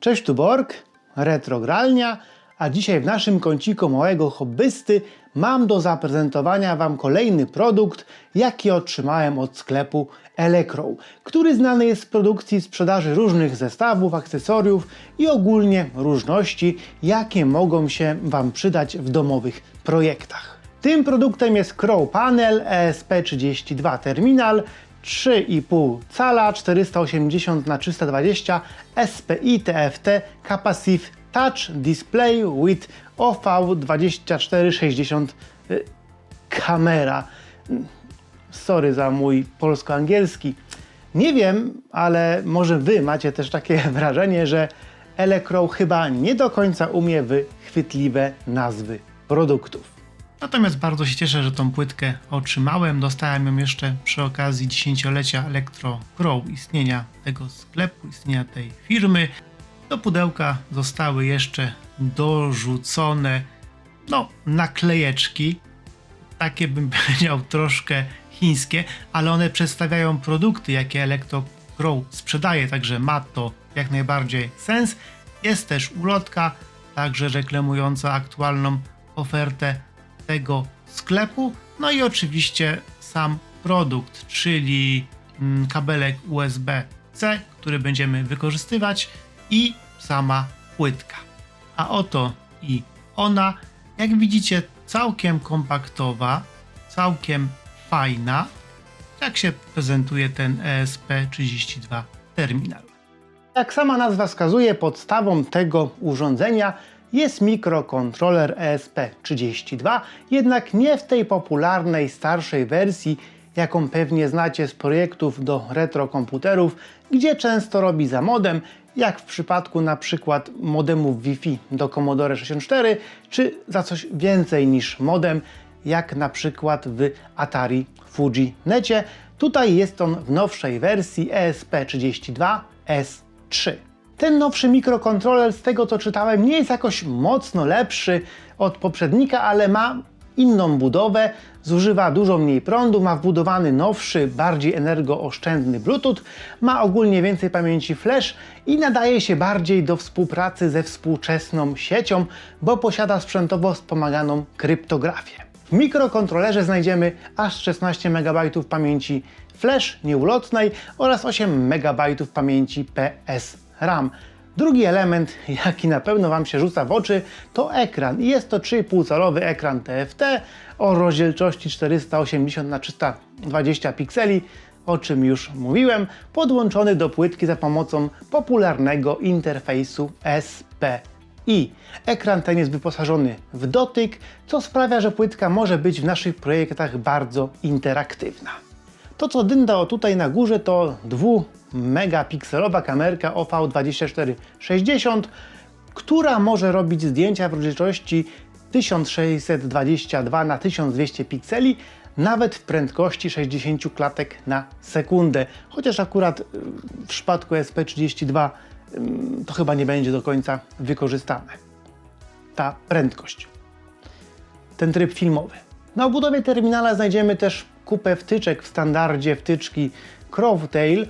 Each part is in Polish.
Cześć tu Borg, Retrogralnia, a dzisiaj w naszym kąciku małego hobbysty mam do zaprezentowania Wam kolejny produkt, jaki otrzymałem od sklepu Elecrow, który znany jest z produkcji sprzedaży różnych zestawów, akcesoriów i ogólnie różności, jakie mogą się Wam przydać w domowych projektach. Tym produktem jest Crow Panel E ESP32 Terminal 3,5 cala 480 na 320 SPI TFT Capacitive Touch Display with OV2460 y, kamera. Sorry za mój polsko-angielski. Nie wiem, ale może Wy macie też takie wrażenie, że Elecrow chyba nie do końca umie wychwytliwe nazwy produktów. Natomiast bardzo się cieszę, że tą płytkę otrzymałem. Dostałem ją jeszcze przy okazji dziesięciolecia Electro Grow istnienia tego sklepu, istnienia tej firmy. Do pudełka zostały jeszcze dorzucone no, naklejeczki. Takie bym powiedział troszkę chińskie, ale one przedstawiają produkty, jakie Electro Grow sprzedaje, także ma to jak najbardziej sens. Jest też ulotka, także reklamująca aktualną ofertę tego sklepu. No i oczywiście sam produkt, czyli mm, kabelek USB-C, który będziemy wykorzystywać i sama płytka. A oto i ona, jak widzicie, całkiem kompaktowa, całkiem fajna. Jak się prezentuje ten E ESP32 terminal. Jak sama nazwa wskazuje, podstawą tego urządzenia jest mikrokontroler E ESP32, jednak nie w tej popularnej starszej wersji, jaką pewnie znacie z projektów do retrokomputerów, gdzie często robi za modem, jak w przypadku na przykład modemów Wi-Fi do Commodore 64, czy za coś więcej niż modem, jak na przykład w Atari Fuji Necie. Tutaj jest on w nowszej wersji E ESP32S3. Ten nowszy mikrokontroler, z tego co czytałem, nie jest jakoś mocno lepszy od poprzednika, ale ma inną budowę, zużywa dużo mniej prądu, ma wbudowany nowszy, bardziej energooszczędny Bluetooth, ma ogólnie więcej pamięci flash i nadaje się bardziej do współpracy ze współczesną siecią, bo posiada sprzętowo wspomaganą kryptografię. W mikrokontrolerze znajdziemy aż 16 MB pamięci flash nieulotnej oraz 8 MB pamięci PS RAM. Drugi element, jaki na pewno Wam się rzuca w oczy, to ekran. Jest to 3,5 calowy ekran TFT o rozdzielczości 480 na 320 pikseli, o czym już mówiłem, podłączony do płytki za pomocą popularnego interfejsu SPI. Ekran ten jest wyposażony w dotyk, co sprawia, że płytka może być w naszych projektach bardzo interaktywna. To co dynda o tutaj na górze to 2 megapikselowa kamerka OV2460, która może robić zdjęcia w rozdzielczości 1622 na 1200 pikseli, nawet w prędkości 60 klatek na sekundę. Chociaż akurat y, w przypadku SP32 ym, to chyba nie będzie do końca wykorzystane. Ta prędkość ten tryb filmowy. Na obudowie terminala znajdziemy też kupę wtyczek w standardzie wtyczki Crowtail.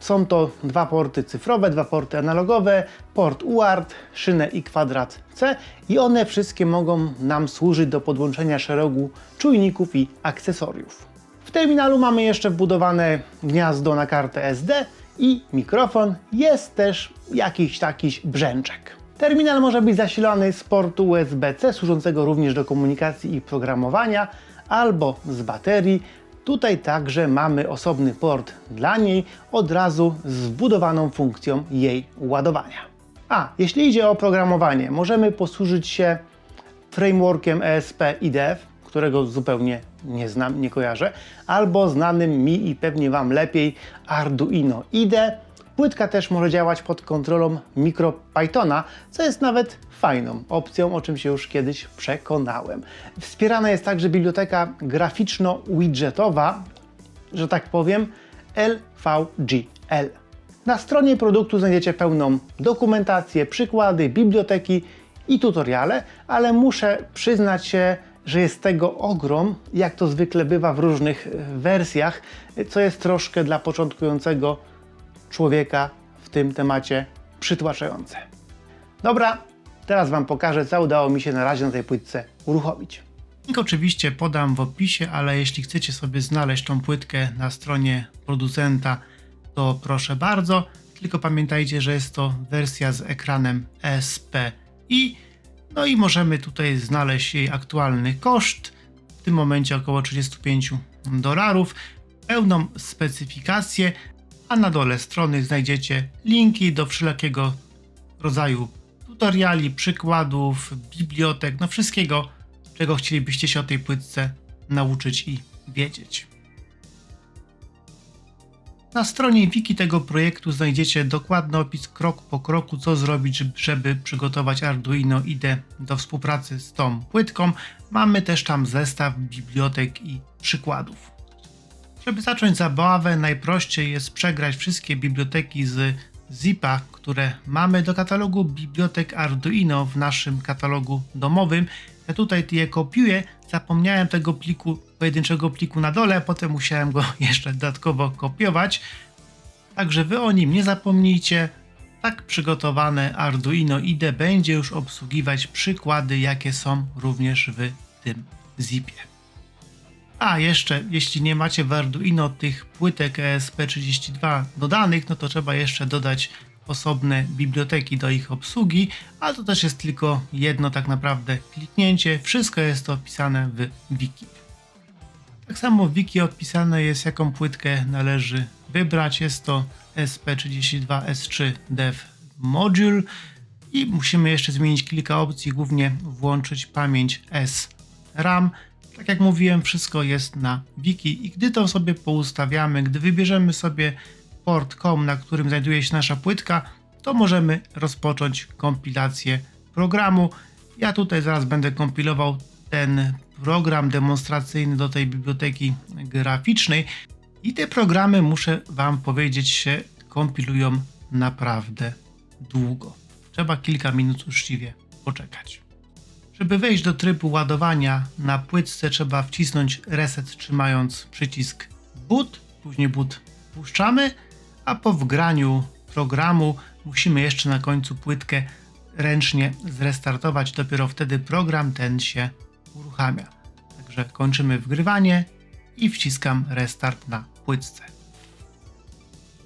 Są to dwa porty cyfrowe, dwa porty analogowe, port UART, szynę i kwadrat C i one wszystkie mogą nam służyć do podłączenia szeregu czujników i akcesoriów. W terminalu mamy jeszcze wbudowane gniazdo na kartę SD i mikrofon. Jest też jakiś taki brzęczek. Terminal może być zasilany z portu USB-C, służącego również do komunikacji i programowania, albo z baterii. Tutaj także mamy osobny port dla niej, od razu z wbudowaną funkcją jej ładowania. A, jeśli idzie o programowanie, możemy posłużyć się frameworkiem E ESP IDF, którego zupełnie nie znam, nie kojarzę, albo znanym mi i pewnie Wam lepiej Arduino IDE. Płytka też może działać pod kontrolą MicroPythona, co jest nawet fajną opcją, o czym się już kiedyś przekonałem. Wspierana jest także biblioteka graficzno-widgetowa, że tak powiem, LVGL. Na stronie produktu znajdziecie pełną dokumentację, przykłady, biblioteki i tutoriale, ale muszę przyznać się, że jest tego ogrom, jak to zwykle bywa w różnych wersjach, co jest troszkę dla początkującego człowieka w tym temacie przytłaczające. Dobra, teraz Wam pokażę, co udało mi się na razie na tej płytce uruchomić. Link oczywiście podam w opisie, ale jeśli chcecie sobie znaleźć tą płytkę na stronie producenta, to proszę bardzo. Tylko pamiętajcie, że jest to wersja z ekranem SPI. No i możemy tutaj znaleźć jej aktualny koszt. W tym momencie około 35 dolarów. Pełną specyfikację, a na dole strony znajdziecie linki do wszelkiego rodzaju tutoriali, przykładów, bibliotek, no wszystkiego, czego chcielibyście się o tej płytce nauczyć i wiedzieć. Na stronie wiki tego projektu znajdziecie dokładny opis krok po kroku, co zrobić, żeby przygotować Arduino IDE do współpracy z tą płytką. Mamy też tam zestaw bibliotek i przykładów. Żeby zacząć zabawę, najprościej jest przegrać wszystkie biblioteki z zipa, które mamy do katalogu bibliotek Arduino w naszym katalogu domowym. Ja tutaj je kopiuję, zapomniałem tego pliku, pojedynczego pliku na dole, potem musiałem go jeszcze dodatkowo kopiować. Także wy o nim nie zapomnijcie. Tak przygotowane Arduino IDE będzie już obsługiwać przykłady, jakie są również w tym zipie. A jeszcze, jeśli nie macie w Arduino tych płytek ESP32 dodanych, no to trzeba jeszcze dodać osobne biblioteki do ich obsługi, ale to też jest tylko jedno tak naprawdę kliknięcie. Wszystko jest to opisane w wiki. Tak samo w wiki opisane jest jaką płytkę należy wybrać. Jest to SP32S3 Dev Module i musimy jeszcze zmienić kilka opcji, głównie włączyć pamięć SRAM. Tak jak mówiłem, wszystko jest na wiki i gdy to sobie poustawiamy, gdy wybierzemy sobie port COM, na którym znajduje się nasza płytka, to możemy rozpocząć kompilację programu. Ja tutaj zaraz będę kompilował ten program demonstracyjny do tej biblioteki graficznej i te programy, muszę Wam powiedzieć, się kompilują naprawdę długo. Trzeba kilka minut uczciwie poczekać. Żeby wejść do trybu ładowania na płytce trzeba wcisnąć reset trzymając przycisk boot, później boot puszczamy, a po wgraniu programu musimy jeszcze na końcu płytkę ręcznie zrestartować, dopiero wtedy program ten się uruchamia. Także kończymy wgrywanie i wciskam restart na płytce.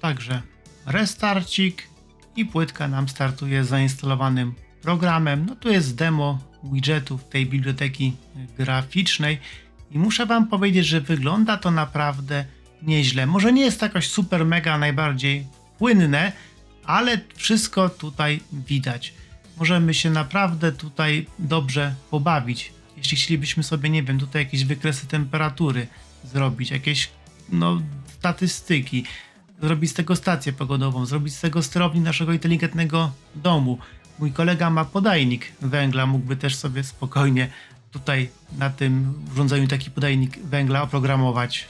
Także restarcik i płytka nam startuje z zainstalowanym programem. No tu jest demo widgetów tej biblioteki graficznej i muszę Wam powiedzieć, że wygląda to naprawdę nieźle. Może nie jest to jakoś super mega najbardziej płynne, ale wszystko tutaj widać. Możemy się naprawdę tutaj dobrze pobawić. Jeśli chcielibyśmy sobie, nie wiem, tutaj jakieś wykresy temperatury zrobić, jakieś no, statystyki, zrobić z tego stację pogodową, zrobić z tego sterownik naszego inteligentnego domu. Mój kolega ma podajnik węgla, mógłby też sobie spokojnie tutaj na tym urządzeniu taki podajnik węgla oprogramować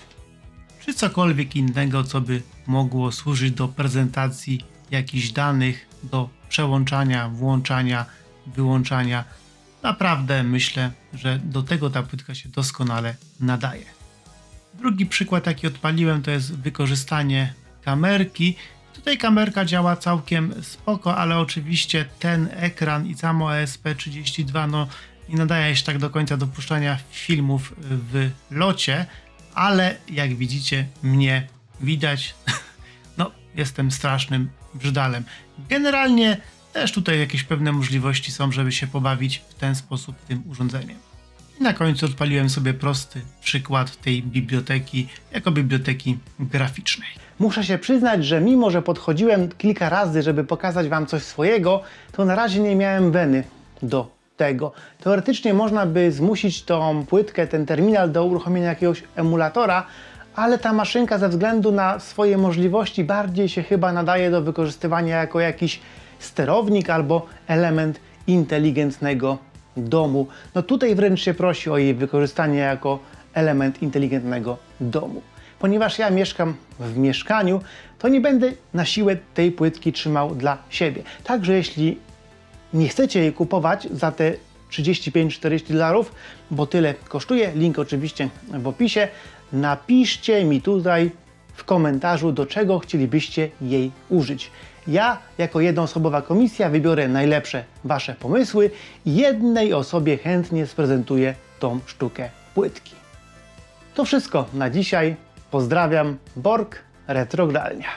czy cokolwiek innego, co by mogło służyć do prezentacji jakichś danych, do przełączania, włączania, wyłączania. Naprawdę myślę, że do tego ta płytka się doskonale nadaje. Drugi przykład, jaki odpaliłem, to jest wykorzystanie kamerki. Tutaj kamerka działa całkiem spoko, ale oczywiście ten ekran i samo ESP32 no, nie nadaje się tak do końca do puszczania filmów w locie ale jak widzicie, mnie widać. No, jestem strasznym brzydalem. Generalnie też tutaj jakieś pewne możliwości są, żeby się pobawić w ten sposób tym urządzeniem. I na końcu odpaliłem sobie prosty przykład tej biblioteki jako biblioteki graficznej. Muszę się przyznać, że mimo, że podchodziłem kilka razy, żeby pokazać Wam coś swojego, to na razie nie miałem weny do tego. Teoretycznie można by zmusić tą płytkę, ten terminal do uruchomienia jakiegoś emulatora, ale ta maszynka ze względu na swoje możliwości bardziej się chyba nadaje do wykorzystywania jako jakiś sterownik albo element inteligentnego domu. No tutaj wręcz się prosi o jej wykorzystanie jako element inteligentnego domu. Ponieważ ja mieszkam w mieszkaniu, to nie będę na siłę tej płytki trzymał dla siebie. Także jeśli nie chcecie jej kupować za te 35-40 dolarów, bo tyle kosztuje, link oczywiście w opisie, napiszcie mi tutaj w komentarzu, do czego chcielibyście jej użyć. Ja, jako jednoosobowa komisja, wybiorę najlepsze Wasze pomysły i jednej osobie chętnie sprezentuję tą sztukę płytki. To wszystko na dzisiaj. Pozdrawiam, Borg Retrogralnia.